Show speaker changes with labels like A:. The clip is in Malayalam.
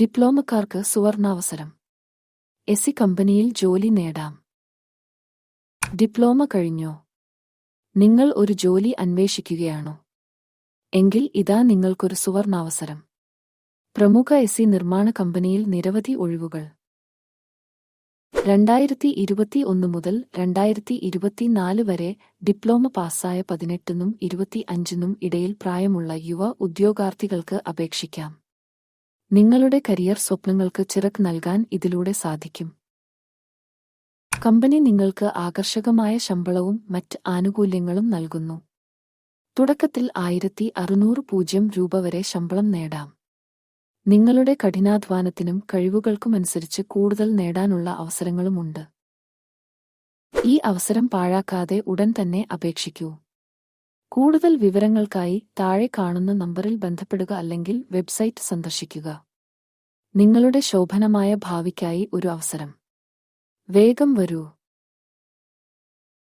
A: ഡിപ്ലോമക്കാർക്ക് സുവർണാവസരം. എസി കമ്പനിയിൽ ജോലി നേടാം. ഡിപ്ലോമ കഴിഞ്ഞോ? നിങ്ങൾ ഒരു ജോലി അന്വേഷിക്കുകയാണോ? എങ്കിൽ ഇതാ നിങ്ങൾക്കൊരു സുവർണാവസരം. പ്രമുഖ എസി നിർമ്മാണ കമ്പനിയിൽ നിരവധി ഒഴിവുകൾ. രണ്ടായിരത്തി ഇരുപത്തി ഒന്ന് മുതൽ രണ്ടായിരത്തി ഇരുപത്തിനാല് വരെ ഡിപ്ലോമ പാസ്സായ പതിനെട്ടിനും ഇരുപത്തി അഞ്ചിനും ഇടയിൽ പ്രായമുള്ള യുവ ഉദ്യോഗാർത്ഥികൾക്ക് അപേക്ഷിക്കാം. നിങ്ങളുടെ കരിയർ സ്വപ്നങ്ങൾക്ക് ചിറക് നൽകാൻ ഇതിലൂടെ സാധിക്കും. കമ്പനി നിങ്ങൾക്ക് ആകർഷകമായ ശമ്പളവും മറ്റ് ആനുകൂല്യങ്ങളും നൽകുന്നു. തുടക്കത്തിൽ ആയിരത്തി അറുന്നൂറ് പൂജ്യം രൂപ വരെ ശമ്പളം നേടാം. നിങ്ങളുടെ കഠിനാധ്വാനത്തിനും കഴിവുകൾക്കുമനുസരിച്ച് കൂടുതൽ നേടാനുള്ള അവസരങ്ങളുമുണ്ട്. ഈ അവസരം പാഴാക്കാതെ ഉടൻ തന്നെ അപേക്ഷിക്കൂ. കൂടുതൽ വിവരങ്ങൾക്കായി താഴെ കാണുന്ന നമ്പറിൽ ബന്ധപ്പെടുക അല്ലെങ്കിൽ വെബ്സൈറ്റ് സന്ദർശിക്കുക. നിങ്ങളുടെ ശോഭനമായ ഭാവിക്കായി ഒരു അവസരം. വേഗം വരൂ.